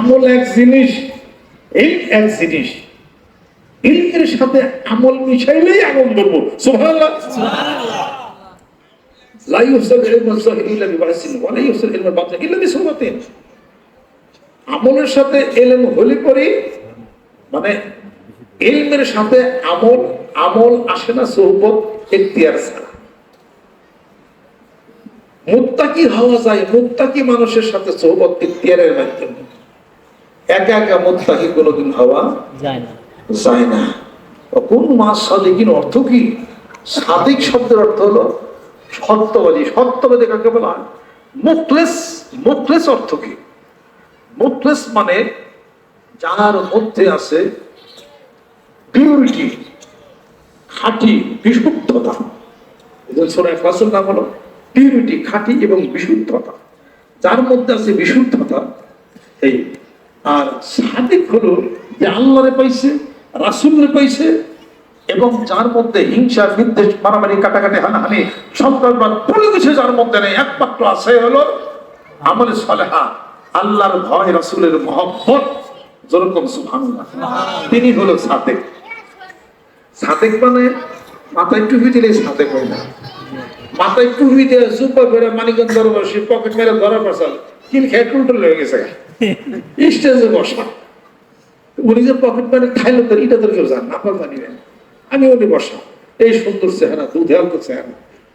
আমল এক জিনিস এই এক জিনিস। ইলমের সাথে আমল মিশাইলেই আমলের সাথে হলে পরে মানে এলমের সাথে আমল আমল আসে না সৌবত এখতিয়ার ছাড়া। মুত্তাকি হওয়া যায় মুক্তাকি মানুষের সাথে সৌবত এখতিয়ারের মাধ্যমে। একা একা মুত্তাকি কোনোদিন হওয়া যায় না। যায় না। কোন মাস সাদিকিন অর্থ কি? সাদিক শব্দের অর্থ হলো সত্যবাদী। সত্যবাদী কাকে বলা হয়? মুখলেস। মুখলেস অর্থ কি? মুখলেস মানে যার মধ্যে আছে পিউরিটি খাঁটি বিশুদ্ধতা। সোনায় ফসল নাম হলো পিউরিটি খাঁটি এবং বিশুদ্ধতা। যার মধ্যে আছে বিশুদ্ধতা এই আর সাদিক হলো যে আল্লাহরে পাইছে, রাসুলরে পাইছে এবং যার মধ্যে হিংসা, বিদ্বেষ, মারামারি, কাটাকাটি, হানাহানি, সন্ত্রাসবাদ, কোনো কিছু যার মধ্যে নেই, একমাত্র আছে হলো আমলে সলেহা, আল্লাহর ভয়, রাসুলের মহব্বত। যেরকম সুবহানাল্লাহ। তিনি হলো সাদেক। সাদেক মানে মাথায় টুপি দিলে সাদেক হয় না। মাথায় টুপি দিয়ে জুব্বা করে মানিকগঞ্জ দরবাসী পকেট মেরে ধরা পড়ছাল কিল খেয়ে হয়ে গেছে স্টেজে বসা। উনি যে পকেট মানি খাইলো তোর, এটা তোর কেউ জান না, আপনার জানি না আমি উনি বসা। এই সুন্দর চেহারা দুধে আলতো চেহারা।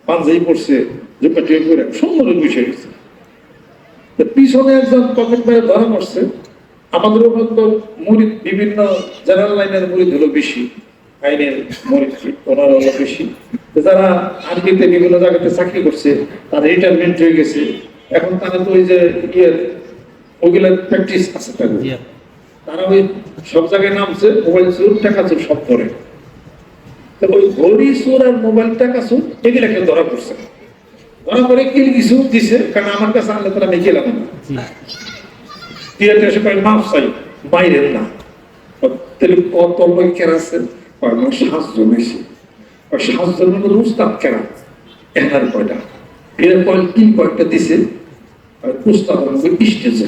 পাঞ্জাবি পড়ছে জুব্বা টুপি করে সুন্দর বিষয় গেছে পিছনে একজন পকেট মেরে ধরা পড়ছে। আমাদের মতো মুড়ি বিভিন্ন জেনারেল লাইনের মুড়ি হলো বেশি। আইনের মুড়ি ওনার হলো বেশি। তো যারা আরবিতে বিভিন্ন জায়গাতে চাকরি করছে তারা রিটায়ারমেন্ট হয়ে গেছে। এখন তারা তো ওই যে ইয়ের ওইগুলো প্র্যাকটিস আছে তাদের। তারা ওই সব জায়গায় নামছে মোবাইল চোর টাকা চোর সব ধরে তো ওই ঘড়ি চোর আর মোবাইল টাকা চোর এগুলো কেউ ধরা পড়ছে ধরা পড়ে কি কিছু দিছে কারণ আমার কাছে আনলে তারা আমি গেলাম। না থিয়েটার এসে কয় মাফ চাই বাইরের না। তাহলে কত লোক কেরা আছে? কয় আমার সাতজন এসে। কয় সাতজন হলো উস্তাদ কেরা? এনার কয়টা। এর কয় কি কয়টা দিছে। কয় উস্তাদ আমাকে স্টেজে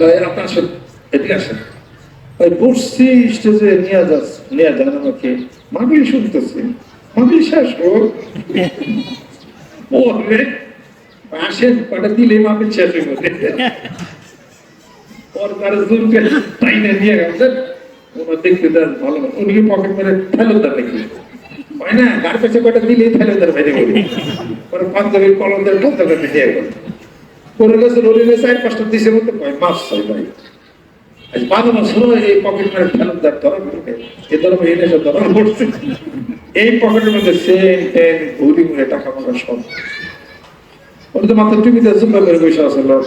কয় আপনি আসেন এদিকে আসেন। ওই বসছি স্টেজে নিয়ে যাস নিয়ে যান আমাকে। মাবিল শুনতেছি। মাবিল শেষ হোক। আসেন কটা দিলে মাবিল শেষ হয়ে গেছে তার জোর করে টাইনে নিয়ে গেছেন ওনার দেখতে দেন ভালো উনি পকেট মেরে ফেলে দেন নাকি? হয় না গার পেছে কটা দিলেই ফেলে ভেজে বলি ওর পাঞ্জাবির কলম দিয়ে ঢুকতে দেন নিয়ে গেল। পরে গেছে রোলিনে চার পাঁচটা দিছে মতো কয় মাস চাই ভাই আজ বারো বছর এই পকেট মেরে ফেলে দেন ধরা পড়বে এ ধরা এনে সব ধরা পড়ছে এই পকেটের মধ্যে সেন টেন ঘুরি ঘুরে টাকা মাকা সব। ওর তো মাথার টুপিতে জুম্বা করে বসে আছে লোক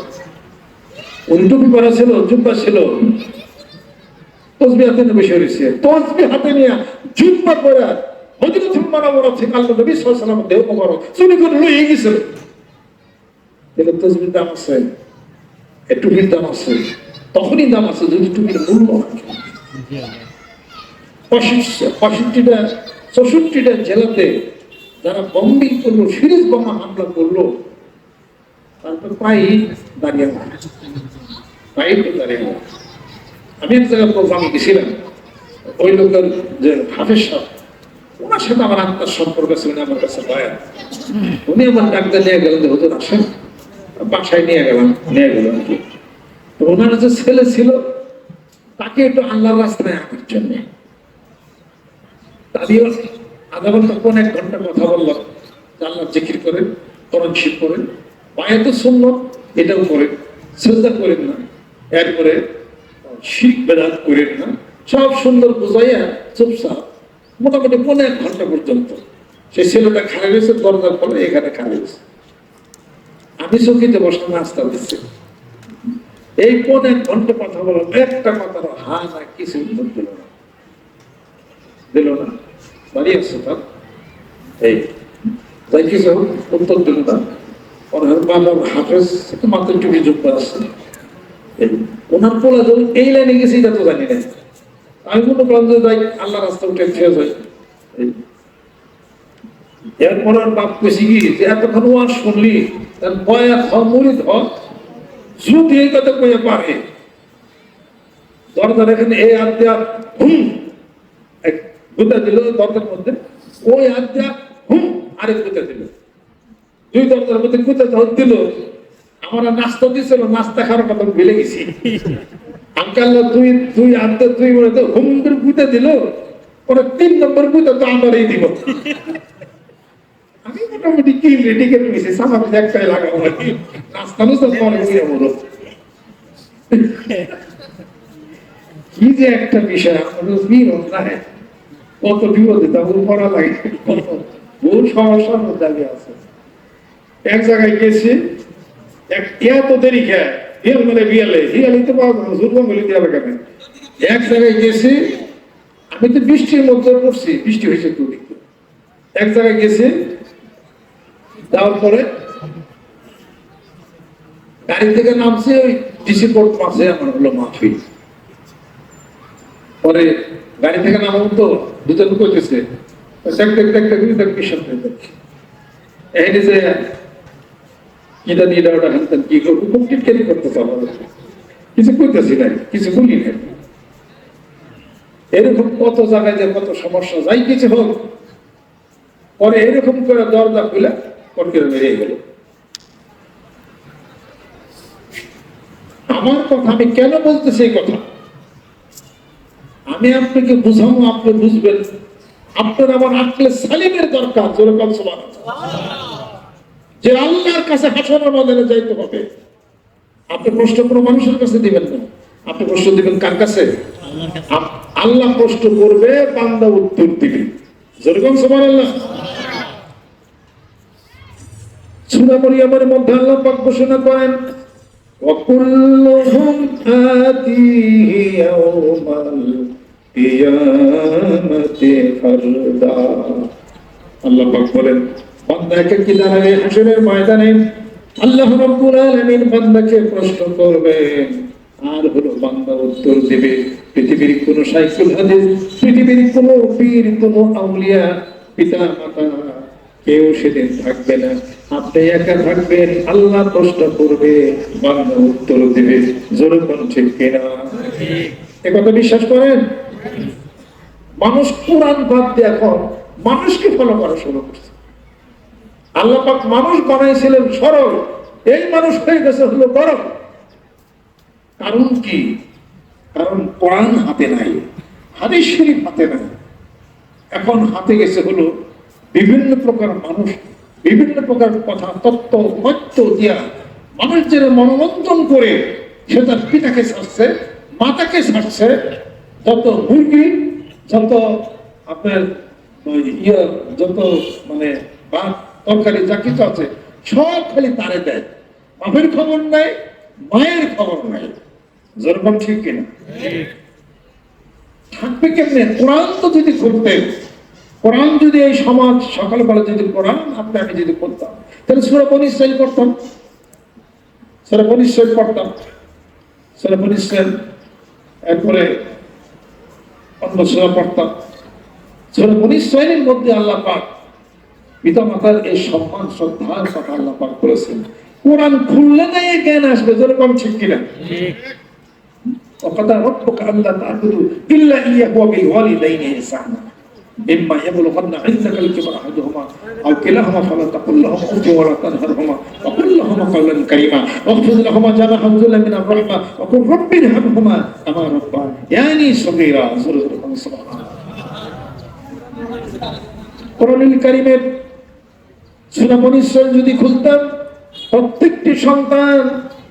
উনি টুপি পরা ছিল, জুব্বা ছিল। তসবি হাতে বসে রয়েছে। তসবি হাতে নিয়ে জুব্বা পরা হজরত মারা থেকে আল্লাহ নবী সাল্লাম দেহ মোবারক, চুরি করে তসবির দাম আছে টুপির দাম আছে, তখনই দাম আছে যদি টুপির মূল্য পঁয়ষট্টিটা, চৌষট্টিটা জেলাতে যারা বম্বিং করল, সিরিজ বোমা হামলা করল তারপর প্রায়ই দাঁড়িয়ে তো দাঁড়িয়ে আমি এক জায়গায় প্রোগ্রামে গেছিলাম ওই লোকের যে হাফেজ সাহেব, ওনার সাথে আমার আত্মার সম্পর্ক আছে আমার কাছে পায় উনি আমার ডাক্তার নিয়ে গেলেন হুজুর আসেন। বাসায় নিয়ে গেলাম, নিয়ে আর কি? তো ওনার যে ছেলে ছিল, তাকে একটু আল্লাহর রাস্তায় আনার জন্যে। আধা ঘণ্টা কোন এক ঘণ্টা কথা আল্লাহ জিকির করেন করেন। পায়ে তো শুনল এটাও করেন শ্রদ্ধা করেন না। এরপরে শিখ বেদাত করেন না। সব সুন্দর বুঝাইয়া চুপচাপ, মোটামুটি এক ঘণ্টা পর্যন্ত। সেই ছেলেটা খারাপ হয়েছে দরজার ফলে এখানে খারাপ হয়েছে আমি চকিতে বসে নাস্তা দিচ্ছি। এই পনে ঘণ্টা কথা বললাম একটা কথা হা না কিছু উত্তর দিল না। দিল না। বাড়ি আসছে তার। এই তাই কিছু উত্তর দিল না ওনার বাবা হাফেজ মাত্র টুপি আছে এই, ওনার পোলা যখন এই লাইনে গেছে এটা তো জানি না। আমি মনে করলাম যাই আল্লাহ রাস্তা উঠে খেয়ে যাই। এরপর বাপ কইছি কি, যে এতক্ষণ ওয়াজ শুনলি, তার বয়া খ মুড়ি ধ যদি এই কথা কইয়া পারে। দরজার এখানে এই দেয়া হুম, এক গুতা দিল দরজার মধ্যে, ওই দেয়া হুম, আরেক গুতা দিল। দুই দরজার মধ্যে গুতা যখন দিল। আমার নাস্তা দিছিল, নাস্তা খাওয়ার কথা ভুলে গেছি। আঙ্কাল তুই তুই আনতে তুই বলে তো হুম গুতা দিল, পরে তিন নম্বর গুতা তো আমারই দিব। আমি মোটামুটি কি রেডি নিয়েছি সামার একটাই লাগাবো। নাকি নাস্তা নুস্তা পরে বলো কি যে একটা বিষয় আমাদের কত বিপদে তা ওর পড়া লাগে। বহু সমস্যার মধ্যে আমি আছে। এক জায়গায় গেছি, এক এত দেরি খেয়ে, বিয়াল মানে বিয়ালে হিয়ালি তো পাওয়া যাবে বলে দেওয়া কেন? এক জায়গায় গেছি, আমি তো বৃষ্টির মধ্যে পড়ছি, বৃষ্টি হয়েছে দিকে এক জায়গায় গেছি যাওয়ার পরে গাড়ি থেকে নামছে ওই ডিসি কোর্ট আমার হলো পরে গাড়ি থেকে নামাবো তো দুজন করতেছে কি করব? কেন কিছু করতেছি নাই, কিছু বলি নাই। এরকম কত জায়গায় যে কত সমস্যা, যাই কিছু হোক, পরে এরকম করে দরজা খুলে বেরিয়ে গেল। আমার কথা আমি কেন বলতেছি এই কথা? আমি আপনাকে বুঝাবো আপনি বুঝবেন। আপনার আমার আঁকলে সালিমের দরকার যেরকম সমান যে আল্লাহর কাছে হাসানোর ময়দানে যাইতে হবে। আপনি প্রশ্ন কোনো মানুষের কাছে দিবেন না। আপনি প্রশ্ন দিবেন কার কাছে? আল্লাহ প্রশ্ন করবে বান্দা উত্তর দিবে। যেরকম সমান আল্লাহ। সূরা মরিয়মের মধ্যে আল্লাহ পাক ঘোষণা করেন وكلهم آتيه يوم القيامة فردا আল্লাহ পাক বলেন বান্দাকে কি দাঁড়াবে হাসরের ময়দানে আল্লাহ রাব্বুল আলামিন বান্দাকে প্রশ্ন করবেন আর হলো বান্দা উত্তর দিবে পৃথিবীর কোন সাইকুল হাদিস পৃথিবীর কোন পীর কোন আউলিয়া পিতা মাতা কেউ সেদিন থাকবে না আপনি একা থাকবেন, আল্লাহ প্রশ্ন করবে বান্দা উত্তর দিবে। ঠিক কিনা? বিশ্বাস করেন? মানুষ কোরআন বাদ দিয়ে এখন মানুষকে ফলো করা শুরু করছে। আল্লাহ পাক মানুষ বানাইছিলেন সরল, এই মানুষ হয়ে গেছে হলো গরম। কারণ কি? কারণ কোরআন হাতে নাই, হাদিস শরীফ হাতে নাই। এখন হাতে গেছে হলো বিভিন্ন প্রকার মানুষ বিভিন্ন প্রকার কথা তত্ত্ব মত্য দিয়া মানুষদের মনোরঞ্জন করে সে তার পিতাকে ছাড়ছে মাতাকে ছাড়ছে যত মুরগি যত আপনার ওই ইয়ে যত মানে ভাত তরকারি যা কিছু আছে সব খালি তারে দেয়। বাপের খবর নাই মায়ের খবর নাই। যেরকম ঠিক কিনা? থাকবে কেমনে? কোরআন তো যদি করতেন কোরআন যদি এই সমাজ সকালবেলা যদি কোরআন আপনি আমি যদি করতাম তাহলে সুরা বনিশ্চয় করতাম সুরা বনিশ্চয় করতাম সুরা বনিশ্চয় এরপরে অন্য সুরা পড়তাম সুরা বনিশ্চয়ের মধ্যে আল্লাহ পাক পিতা মাতার এই সম্মান শ্রদ্ধার কথা আল্লাহ পাক করেছেন কোরআন খুললে না এই জ্ঞান আসবে যেরকম ঠিক কিনা وقضى ربك ألا تعبدوا إلا إياه وبالوالدين إحسانا إما يبلغن عندك الكبر أحدهما أو كلاهما فلا تقل لهما أف ولا تنهرهما وقل لهما قولا كريما واخفض لهما جناح الذل من الرحمة وقل رب ارحمهما كما ربياني صغيرا سورة سبحان الله কোরআনুল কারিমের সুরা বনিশ্বর যদি খুলতাম প্রত্যেকটি সন্তান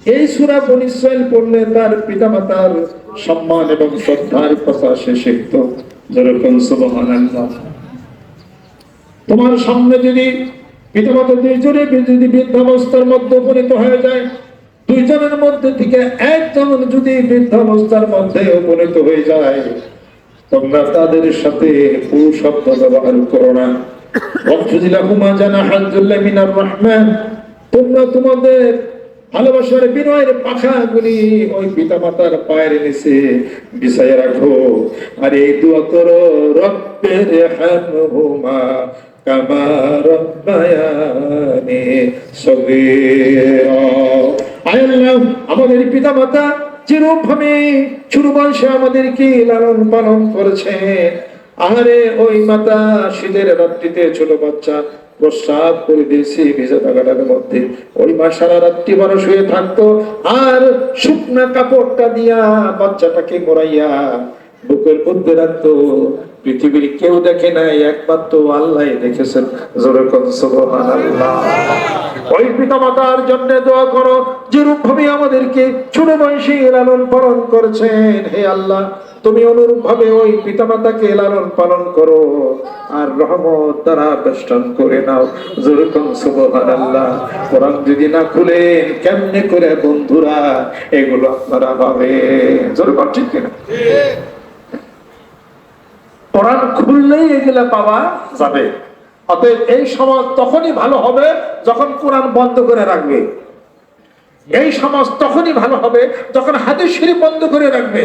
এই সুরা বনিশ্বর পড়লে তার পিতামাতার সম্মান এবং শ্রদ্ধার কথা সে শিখত যেরকম তোমার সামনে যদি পিতামাতা দুইজনে যদি বৃদ্ধাবস্থার মধ্যে উপনীত হয়ে যায়, দুইজনের মধ্যে থেকে একজন যদি বৃদ্ধাবস্থার মধ্যে উপনীত হয়ে যায়, তোমরা তাদের সাথে শব্দ ব্যবহার করো না। জানাহাজ্জুল্লাহ মিনার তোমরা তোমাদের ভালোবাসার বিনয়ের পাখাগুলি ওই পিতামাতার পায়ের নিচে বিছায় রাখো। আর এই দোয়া করো, রব্বের হামহুমা কামা রব্বায়ানি সগীরা। আয় আল্লাহ, আমাদের পিতামাতা যেরূপভাবে ছোট বয়সে আমাদেরকে লালন পালন করেছে আহারে ওই মাতা শীতের রাত্রিতে ছোট বাচ্চা প্রস্রাব করে দিয়েছি ভিজে থাকাটার মধ্যে। ওই মা সারা রাত্রি বড় শুয়ে থাকতো। আর শুকনা কাপড়টা দিয়া বাচ্চাটাকে মোড়াইয়া বুকের মধ্যে রাখতো। পৃথিবীর কেউ দেখে নাই, একমাত্র আল্লাহ দেখেছেন। জোরে ওই পিতা মাতার জন্য দোয়া করো যেরূপ ভাবে আমাদেরকে ছোট বয়সে লালন পালন করেছেন। হে আল্লাহ তুমি অনুরূপ ভাবে ওই পিতা মাতাকে লালন পালন করো আর রহমত দ্বারা বেষ্টন করে নাও। যেরকম সুবহান আল্লাহ কোরআন যদি না খুলেন, কেমনে করে বন্ধুরা এগুলো আপনারা ভাবে যেরকম ঠিক কিনা? কোরআন খুললেই এগুলা পাওয়া যাবে। অতএব এই সমাজ তখনই ভালো হবে যখন কোরআন বন্ধ করে রাখবে। এই সমাজ তখনই ভালো হবে যখন হাদিস শরীফ বন্ধ করে রাখবে।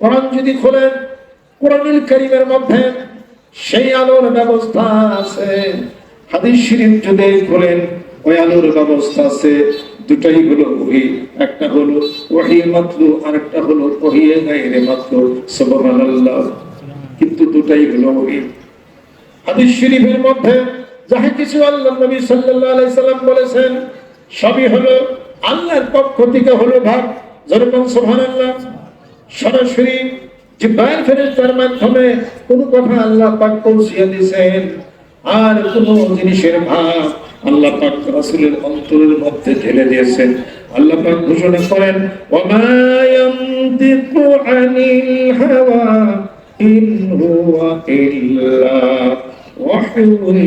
কোরআন যদি খোলেন, কোরআনুল করিমের মধ্যে সেই আলোর ব্যবস্থা আছে। হাদিস শরীফ যদি খোলেন, ওই আলোর ব্যবস্থা আছে। দুটাই হলো ওহি, একটা হলো ওহি মাত্র আর একটা হলো ওহি গাইরে মাত্র সুবহানাল্লাহ। কিন্তু দুটাই হলো ওহি। হাদিস শরীফের মধ্যে যাহা কিছু আল্লাহ নবী সাল্লাল্লাহু আলাইহি সাল্লাম বলেছেন, সবই হলো আল্লাহর পক্ষ থেকে হলো ভাগ। যেরকম সুবহানাল্লাহ। সরাসরি জিব্রাইল ফেরেশতার মাধ্যমে কোন কথা আল্লাহ পাক পৌঁছিয়ে দিয়েছেন, আর কোন জিনিসের ভাব আল্লাহ পাক রাসূলের অন্তরের মধ্যে ঢেলে দিয়েছেন। আল্লাহ পাক ঘোষণা করেন ওমা ইয়ানতিকু আনিল হাওয়া ইন হুয়া ইল্লা ওয়াহয়ুন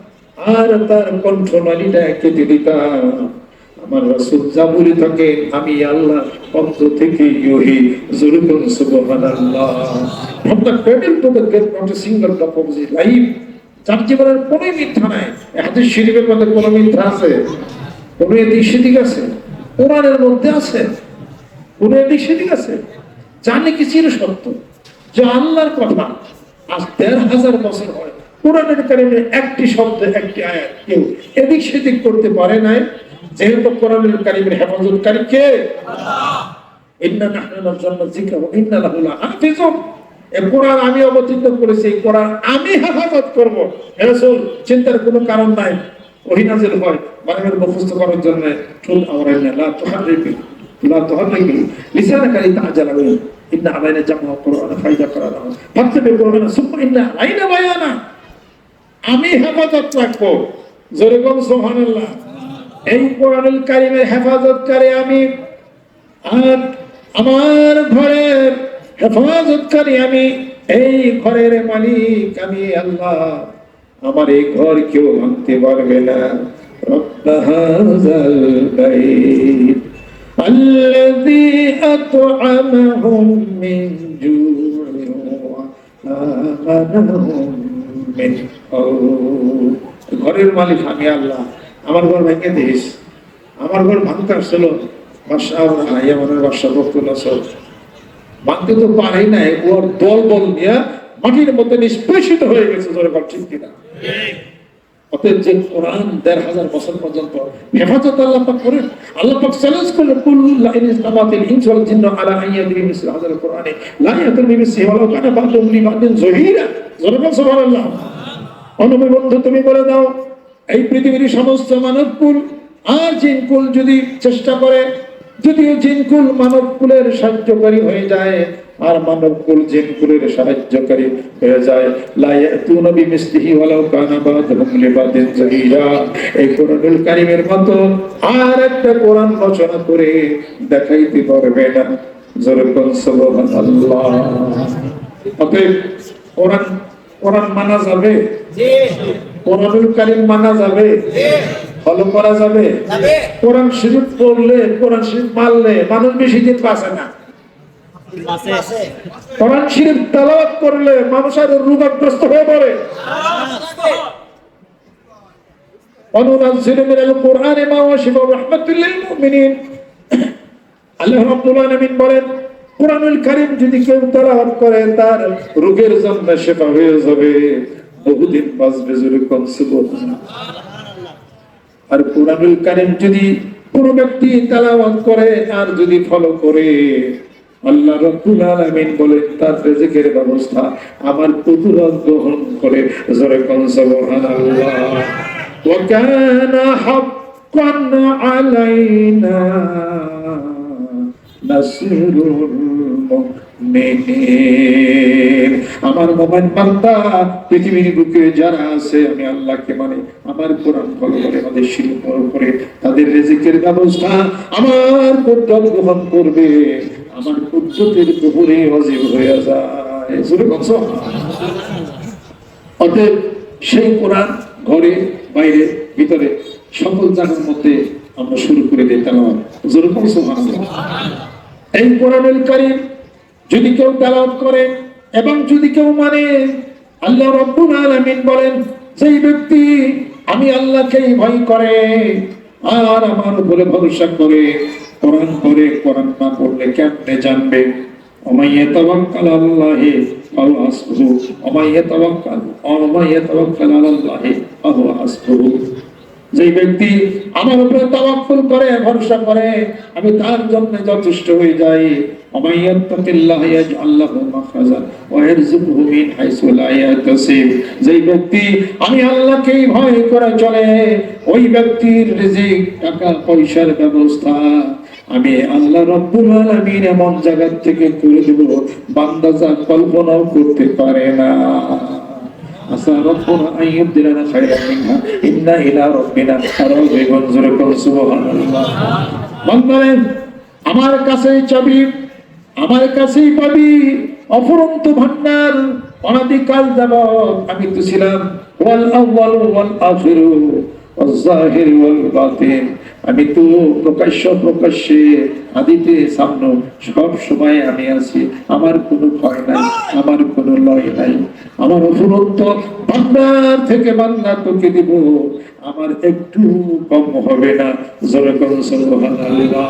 আর তার কণ্ঠনালীটা কেটে দিতাম। আমার যা বলে থাকে, আমি আল্লাহ থেকে জীবনের কোনো মিথ্যা নাই। হাদিস শরীফের মধ্যে কোনো মিথ্যা আছে? কোনো এদিক সেদিক আছে? কোরআনের মধ্যে আছে? কোনো এদিক সেদিক আছে? জানে কি চির সত্য যে আল্লাহর কথা আজ দেড় হাজার বছর হয়। কারণে একটি শব্দ, একটি আয়াত। কেউ এদিক সেদিক করতে পারে নাই। যেহেতু কোরআনের কারিমের হেফাজতকারী কে? কোরআন আমি অবতীর্ণ করেছি কোরআন আমি হেফাজত করব। রাসূল, চিন্তার কোনো কারণ নাই। ওহী নাযিল হয়, বানানোর মুখস্থ করার জন্য। চুল আওরাইনা লা তুহাররিক লা বিহি ইন্না আলাইনা জামআ কোরআন, ফাইদা করানা ফাত্তাবি কোরআন সুম্মা ইন্না আলাইনা বায়ানা। আমি হেফাজত রাখবো যেরকম সুবহানাল্লাহ এই কোরআনুল কারিমের হেফাজতকারী আমি আর আমার ঘরের হেফাজতকারী আমি এই ঘরের মালিক আমি আল্লাহ আমার এই ঘর কেউ ভাঙতে পারবে না رب هذا البيت الذي أطعمهم من جوع وآمنهم من خوف ঘরের মালিক আমি আল্লাহ। আমার ঘর ভেঙে দিস আমার ঘর ভাঙতে আসছিল। আসর তো পারেই নাই। ওর দল বল নিয়ে মাটির মধ্যে নিষ্পেষিত হয়ে গেছে ধরে বল, ঠিক কিনা? অতএব যে কোরআন দেড় হাজার বছর পর্যন্ত হেফাজত আল্লাহ করেন, আল্লাহ চ্যালেঞ্জ করলেন, কুল লাইন ইসলামাতিল ইনস ওয়াল জিন্ন আলা আইয়াদি বিমিসল হাজার কোরআনে, লা ইয়াতুল বিমিসলি ওয়ালাউ কানা বাদুহুম লিবাদিন জহিরা। জোরে সুবহানাল্লাহ। অনুমি বন্ধু তুমি বলে দাও। এই পৃথিবীর সমস্ত মানবকুল আর জিনকুল যদি চেষ্টা করে, যদিও জিনকুল মানবকুলের সাহায্যকারী হয়ে যায়, আর মানবকুল জিনকুলের সাহায্যকারী হয়ে যায়। লা ইয়াতুনা বিমিসলিহি ওয়ালাউ কানা বাদুহুম লিবাদিন জহিরা এই কোরআনুল কারীমের মতো আর একটা কোরআন রচনা করে দেখাইতে পারবে না। জোরে কোন সুবহানাল্লাহ। অতএব কোরআন কোরআন মানা যাবে? কোরআনুল কারিম মানা যাবে? ফলো করা যাবে? কোরআন শরীফ পড়লে কোরআন শরীফ মারলে মানুষ বেশি দিন বাঁচে না। কোরআন শরীফ তালাবাত করলে মানুষ আরও রোগাগ্রস্ত হয়ে পড়ে। অনুনাজিল মিনাল কোরআন মা ওয়া শিফা রাহমাতুল আল্লাহ বলেন কোরআনুল কারীম যদি কেউ তেলাওয়াত করে, তার রোগের জন্য শেফা হয়ে যাবে। বহুদিন বাঁচবে সুবহানাল্লাহ আর কোরআনুল কারীম যদি কোন ব্যক্তি তেলাওয়াত করে আর যদি ফলো করে, আল্লাহ রাব্বুল আলামিন বলেন, তার রিজিকের ব্যবস্থা আমার কুদরত গ্রহণ করে। জোরে কোন সুবহানাল্লাহ আলাইনা। আমার মোমেন বান্দা, পৃথিবীর বুকে যারা আছে, আমি আল্লাহকে মানে আমার কোরআন ফলো করে আমাদের শিল্প করে তাদের রিজিকের ব্যবস্থা আমার কুদরত গ্রহণ করবে। আমার কুদরতের উপরে ওয়াজিব হয়ে যায়। অতএব সেই কোরআন ঘরে, বাইরে, ভিতরে সকল জায়গার মধ্যে আমরা শুরু করে জোরে বলছ? সুবহানাল্লাহ। এই কোরআনুল করিম যদি কেউ তেলাওয়াত করে এবং যদি কেউ মানে আল্লাহ রব্বুল আলামিন বলেন সেই ব্যক্তি আমি আল্লাহকেই ভয় করে আর আমার উপরে ভরসা করে কোরআন করে কোরআন না পড়লে কেমনে জানবে? অমাইয়ে তাওয়াক্কাল আল্লাহে আহু আসবু অমাইয়ে তাওয়াক্কাল অমাইয়ে তাওয়াক্কাল আল্লাহে আসবু যে ব্যক্তি আমার উপরে তাওয়াক্কুল করে, ভরসা করে, আমি তার জন্য যথেষ্ট হয়ে যাই। ওই ব্যক্তির টাকা, পয়সার ব্যবস্থা আমি এমন জায়গা থেকে করে দেব, বান্দা যা কল্পনাও করতে পারে না। আচ্ছা, আমার কাছেই চাবি, আমার কাছেই পাবি, অফুরন্ত ভান্ডার, অনাদিকাল যাবৎ আমি তো ছিলাম, ওয়াল আউয়াল ওয়াল আখির ওয়াল যাহির ওয়াল বাতিন। আমি তো প্রকাশ্য প্রকাশ্যে আদিতে সামনে সব সময় আমি আছি। আমার কোনো ভয় নাই, আমার কোনো লয় নাই। আমার অফুরন্ত বান্দার থেকে বান্দা তোকে দিব। আমার একটু কম হবে না। জোরে সুবহানাল্লাহ